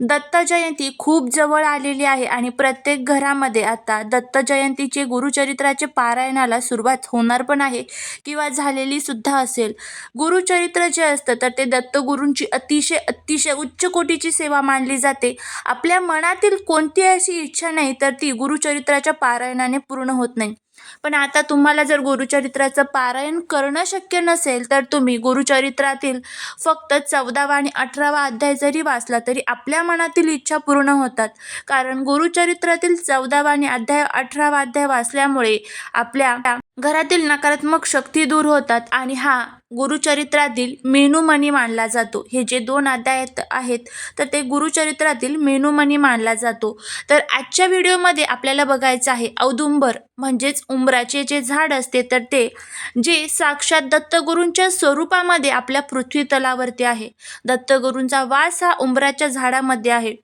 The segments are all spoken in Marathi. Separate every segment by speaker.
Speaker 1: दत्त जयंती खूप जवळ आलेली आहे आणि प्रत्येक घरामध्ये आता दत्त जयंतीचे गुरुचरित्राचे पारायणाला सुरुवात होणार पण आहे किंवा झालेली सुद्धा असेल. गुरुचरित्र जे असतं तर ते दत्तगुरूंची अतिशय अतिशय उच्च कोटीची सेवा मानली जाते. आपल्या मनातील कोणती अशी इच्छा नाही तर ती गुरुचरित्राच्या पारायणाने पूर्ण होत नाही. पण आता तुम्हाला जर गुरुचरित्राचं पारायण करणं शक्य नसेल तर तुम्ही गुरुचरित्रातील फक्त चौदावा आणि अठरावा अध्याय जरी वाचला तरी आपल्या मनातील इच्छा पूर्ण होतात. कारण गुरुचरित्रातील चौदावा आणि अध्याय अठरावा अध्याय वाचल्यामुळे आपल्या घरातील नकारात्मक शक्ती दूर होतात आणि हा गुरुचरित्रातील मेनूमणी मानला जातो. हे जे दोन अध्याय आहेत तर ते गुरुचरित्रातील मेनूमणी मानला जातो. तर आजच्या व्हिडिओमध्ये आपल्याला बघायचं आहे औदुंबर म्हणजेच उंबराचे जे झाड असते तर ते जे साक्षात दत्तगुरूंच्या स्वरूपामध्ये आपल्या पृथ्वी तलावरती आहे. दत्तगुरूंचा वास हा उंबराच्या झाडामध्ये आहे.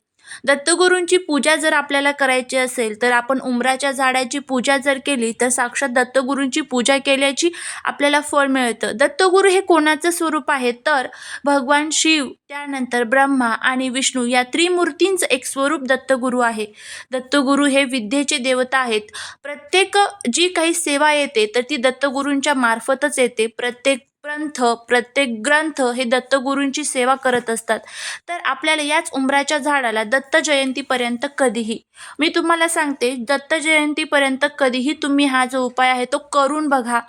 Speaker 1: दत्तगुरूंची पूजा जर आपल्याला करायची असेल तर आपण उंबराच्या झाडाची पूजा जर केली तर साक्षात दत्तगुरूंची पूजा केल्याची आपल्याला फळ मिळतं. दत्तगुरू हे कोणाचं स्वरूप आहे? तर भगवान शिव त्यानंतर ब्रह्मा आणि विष्णू या त्रिमूर्तींचं एक स्वरूप दत्तगुरू आहे. दत्तगुरू हे विद्येचे देवता आहेत. प्रत्येक जी काही सेवा येते तर ती दत्तगुरूंच्या मार्फतच येते. प्रत्येक ग्रंथ प्रत्येक ग्रंथ हे दत्तगुरूंची सेवा करत असतात. तर आपल्याला याच उंबराच्या झाडाला दत्त जयंतीपर्यंत कधीही मी तुम्हाला सांगते दत्त जयंतीपर्यंत कधीही तुम्ही हा जो उपाय आहे तो करून बघा.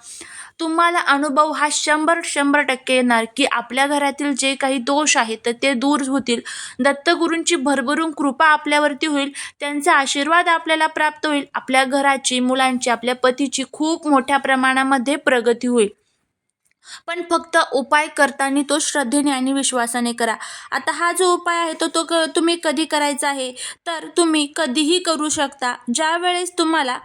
Speaker 1: तुम्हाला अनुभव हा शंभर शंभर टक्के येणार की आपल्या घरातील जे काही दोष आहेत तर ते दूर होतील. दत्तगुरूंची भरभरून कृपा आपल्यावरती होईल त्यांचा आशीर्वाद आपल्याला प्राप्त होईल. आपल्या घराची मुलांची आपल्या पतीची खूप मोठ्या प्रमाणामध्ये प्रगती होईल. पण फक्त उपाय करताना तो श्रद्धेने आणि विश्वासाने करा. आता हा जो उपाय आहे तो तो क तुम्ही कधी करायचा आहे? तर तुम्ही कधीही करू शकता. ज्या वेळेस तुम्हाला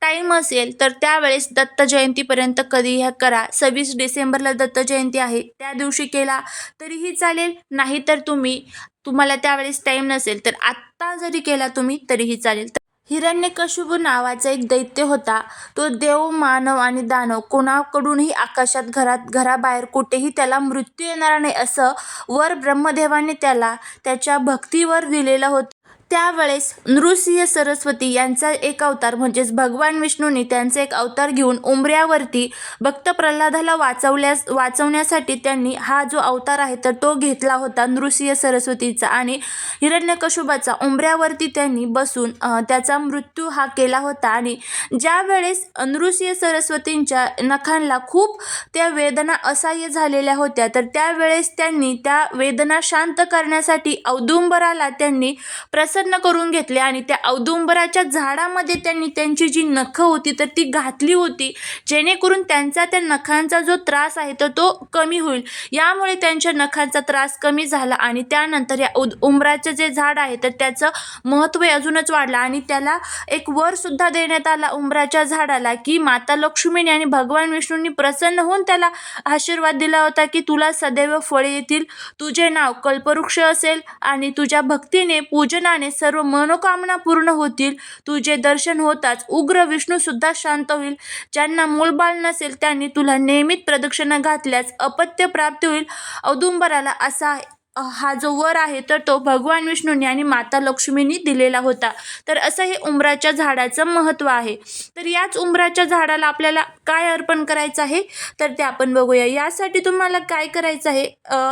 Speaker 1: टाईम असेल तर त्यावेळेस दत्त जयंतीपर्यंत कधी ह्या करा. सव्वीस डिसेंबरला दत्त जयंती आहे. त्या दिवशी केला तरीही चालेल. नाहीतर तुम्ही तुम्हाला त्यावेळेस टाईम नसेल तर आत्ता जरी केला तुम्ही तरीही चालेल. हिरण्यकशिपू नावाचा एक दैत्य होता. तो देव मानव आणि दानव कोणाकडूनही आकाशात घरात घराबाहेर कुठेही त्याला मृत्यू येणार नाही असं वर ब्रह्मदेवाने त्याला त्याच्या भक्तीवर दिलेलं होतं. त्यावेळेस नृसिंह सरस्वती यांचा एक अवतार म्हणजेच भगवान विष्णूंनी त्यांचा एक अवतार घेऊन उंबऱ्यावरती भक्त प्रल्हादाला वाचवल्यास वाचवण्यासाठी त्यांनी हा जो अवतार आहे तर तो घेतला होता नृसिंह सरस्वतीचा. आणि हिरण्यकशुबाचा उंबऱ्यावरती त्यांनी बसून त्याचा मृत्यू हा केला होता. आणि ज्या वेळेस नृसिंह सरस्वतींच्या नखांना खूप त्या वेदना असह्य झालेल्या होत्या तर त्यावेळेस त्यांनी त्या वेदना शांत करण्यासाठी औदुंबराला त्यांनी प्रसन्न प्रसन्न करून घेतले आणि त्या औदुंबराच्या झाडामध्ये त्यांनी त्यांची जी नखं होती तर ती घातली होती. जेणेकरून त्यांचा त्या नखांचा जो त्रास आहे तर तो कमी होईल. यामुळे त्यांच्या नखांचा त्रास कमी झाला आणि त्यानंतर या उद उंबराचं जे झाड आहे तर त्याचं महत्त्व अजूनच वाढलं आणि त्याला एक वरसुद्धा देण्यात आला उंबराच्या झाडाला की माता लक्ष्मीने आणि भगवान विष्णूंनी प्रसन्न होऊन त्याला आशीर्वाद दिला होता की तुला सदैव फळे येतील. तुझे नाव कल्पवृक्ष असेल आणि तुझ्या भक्तीने पूजनाने सर्व मनोकामना पूर्ण होतील. तुझे दर्शन होताच उग्र विष्णू सुद्धा शांत होईल. ज्यांना मूलबाळ नसेल त्यांनी तुला नियमित प्रदक्षिणा घातल्यास अपत्य प्राप्त होईल. औदुंबराला असा हा जो वर आहे तर तो भगवान विष्णूंनी आणि माता लक्ष्मींनी दिलेला होता. तर असं हे उंबराच्या झाडाचं महत्त्व आहे. तर याच उंबराच्या झाडाला आपल्याला काय अर्पण करायचं आहे? तर ते आपण बघूया. यासाठी तुम्हाला काय करायचं आहे?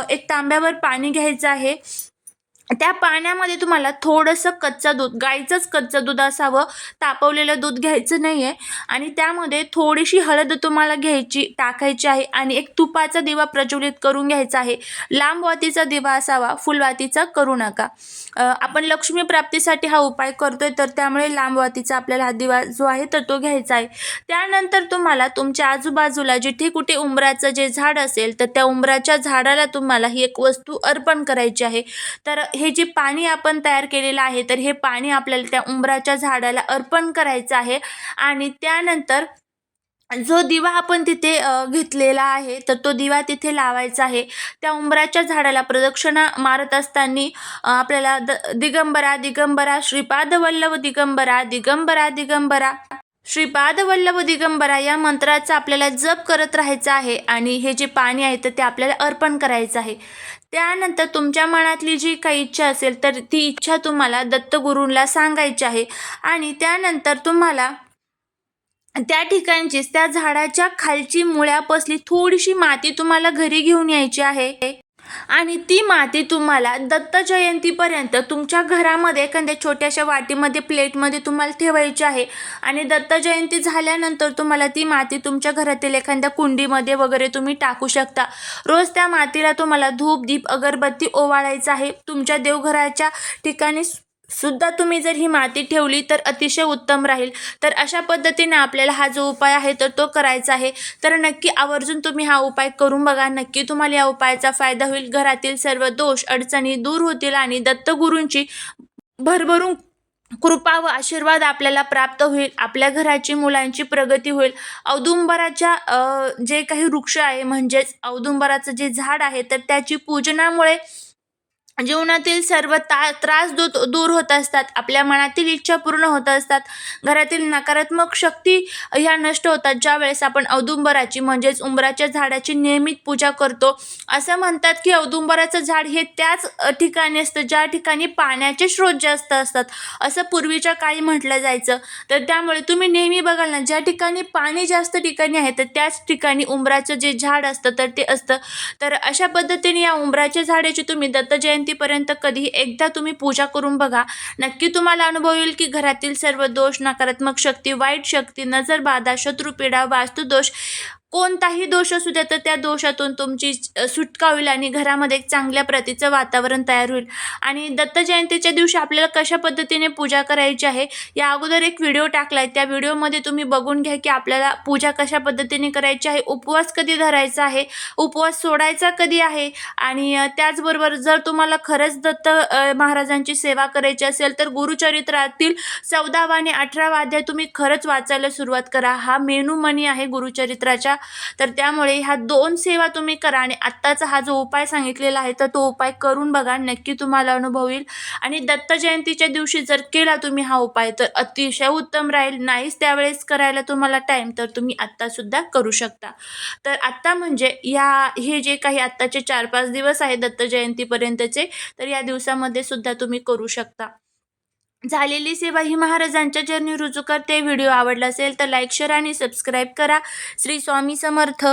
Speaker 1: एक तांब्यावर पाणी घ्यायचं आहे. त्या पाण्यामध्ये तुम्हाला थोडंसं कच्चं दूध गाईचंच कच्चं दूध असावं तापवलेलं दूध घ्यायचं नाही आहे आणि त्यामध्ये थोडीशी हळद तुम्हाला घ्यायची टाकायची आहे आणि एक तुपाचा दिवा प्रज्वलित करून घ्यायचा आहे. लांब वातीचा दिवा असावा फुलवातीचा करू नका. आपण लक्ष्मी प्राप्तीसाठी हा उपाय करतो आहे तर त्यामुळे लांब वातीचा आपल्याला हा दिवा जो आहे तर तो घ्यायचा आहे. त्यानंतर तुम्हाला तुमच्या आजूबाजूला जिथे कुठे उंबराचं जे झाड असेल तर त्या उंबराच्या झाडाला तुम्हाला ही एक वस्तू अर्पण करायची आहे. तर हे जे पाणी आपण तयार केलेलं आहे तर हे पाणी आपल्याला त्या उंबराच्या झाडाला अर्पण करायचं आहे. आणि त्यानंतर जो दिवा आपण तिथे घेतलेला आहे तर तो दिवा तिथे लावायचा आहे. त्या उंबराच्या झाडाला प्रदक्षिणा मारत असताना आपल्याला द दिगंबरा दिगंबरा श्रीपाद वल्लभ दिगंबरा दिगंबरा दिगंबरा श्रीपाद वल्लभ दिगंबरा या मंत्राचा आपल्याला जप करत राहायचा आहे. आणि हे जे पाणी आहे तर ते आपल्याला अर्पण करायचं आहे. त्यानंतर तुमच्या मनातली जी काही इच्छा असेल तर ती इच्छा तुम्हाला दत्तगुरूंना सांगायची आहे. आणि त्यानंतर तुम्हाला त्या ठिकाणचीच त्या झाडाच्या खालची मुळ्यापासली थोडीशी माती तुम्हाला घरी घेऊन यायची आहे. आणि ती माती तुम्हाला दत्त जयंतीपर्यंत तुमच्या घरामध्ये एखाद्या छोट्याशा वाटीमध्ये प्लेटमध्ये तुम्हाला ठेवायची आहे. आणि दत्त जयंती झाल्यानंतर तुम्हाला ती माती तुमच्या घरातील एखाद्या कुंडीमध्ये वगैरे तुम्ही टाकू शकता. रोज त्या मातीला तुम्हाला धूप दीप अगरबत्ती ओवाळायचं आहे. तुमच्या देवघराच्या ठिकाणी सुद्धा तुम्ही जर ही माती ठेवली तर अतिशय उत्तम राहील. तर अशा पद्धतीने आपल्याला हा जो उपाय आहे तर तो करायचा आहे. तर नक्की आवर्जून तुम्ही हा उपाय करून बघा. नक्की तुम्हाला या उपायाचा फायदा होईल. घरातील सर्व दोष अडचणी दूर होतील आणि दत्तगुरूंची भरभरून कृपा व आशीर्वाद आपल्याला प्राप्त होईल. आपल्या घराची मुलांची प्रगती होईल. औदुंबराच्या जे काही वृक्ष आहे म्हणजेच औदुंबराचं जे झाड आहे तर त्याची पूजनामुळे जीवनातील सर्व ता त्रास दू दूर होत असतात. आपल्या मनातील इच्छा पूर्ण होत असतात. घरातील नकारात्मक शक्ती ह्या नष्ट होतात. ज्यावेळेस आपण औदुंबराची म्हणजेच उंबराच्या झाडाची नियमित पूजा करतो असं म्हणतात की औदुंबराचं झाड हे त्याच ठिकाणी असतं ज्या ठिकाणी पाण्याचे स्रोत जास्त असतात. असं पूर्वीच्या काळी म्हटलं जायचं. तर त्यामुळे तुम्ही नेहमी बघाल ना ज्या ठिकाणी पाणी जास्त ठिकाणी आहे तर त्याच ठिकाणी उंबराचं जे झाड असतं तर ते असतं. तर अशा पद्धतीने या उंबराच्या झाडाची तुम्ही दत्त जयंतीपर्यंत कधीही एकदा तुम्ही पूजा करून बघा. नक्की तुम्हाला अनुभव येईल की घरातील सर्व दोष नकारात्मक शक्ती वाईट शक्ती नजरबाधा शत्रुपीडा वास्तुदोष कोणताही दोष असू द्या तर त्या दोषातून तुमची सुटका होईल आणि घरामध्ये एक चांगल्या प्रतीचं वातावरण तयार होईल. आणि दत्त जयंतीच्या दिवशी आपल्याला कशा पद्धतीने पूजा करायची आहे या अगोदर एक व्हिडिओ टाकला आहे त्या व्हिडिओमध्ये तुम्ही बघून घ्या की आपल्याला पूजा कशा पद्धतीने करायची आहे उपवास कधी धरायचा आहे उपवास सोडायचा कधी आहे आणि त्याचबरोबर जर तुम्हाला खरंच दत्त महाराजांची सेवा करायची असेल तर गुरुचरित्रातील चौदावा आणि अठरावा अध्याय तुम्ही खरंच वाचायला सुरुवात करा. हा मेनू मनी आहे गुरुचरित्राच्या. तर त्यामुळे ह्या दोन सेवा तुम्ही करा आणि आत्ताचा हा जो उपाय सांगितलेला आहे तर तो उपाय करून बघा नक्की तुम्हाला अनुभव येईल. आणि दत्त जयंतीच्या दिवशी जर केला तुम्ही हा उपाय तर अतिशय उत्तम राहील. नाहीच त्यावेळेस करायला तुम्हाला टाईम तर तुम्ही आत्तासुद्धा करू शकता. तर आत्ता म्हणजे या हे जे काही आत्ताचे चार पाच दिवस आहे दत्त जयंतीपर्यंतचे तर या दिवसामध्ये सुद्धा तुम्ही करू शकता. झालेली सेवा ही महाराजांच्या चरणी रुजू करते. व्हिडिओ आवडला असेल तर लाईक शेअर आणि सबस्क्राईब करा. श्री स्वामी समर्थ.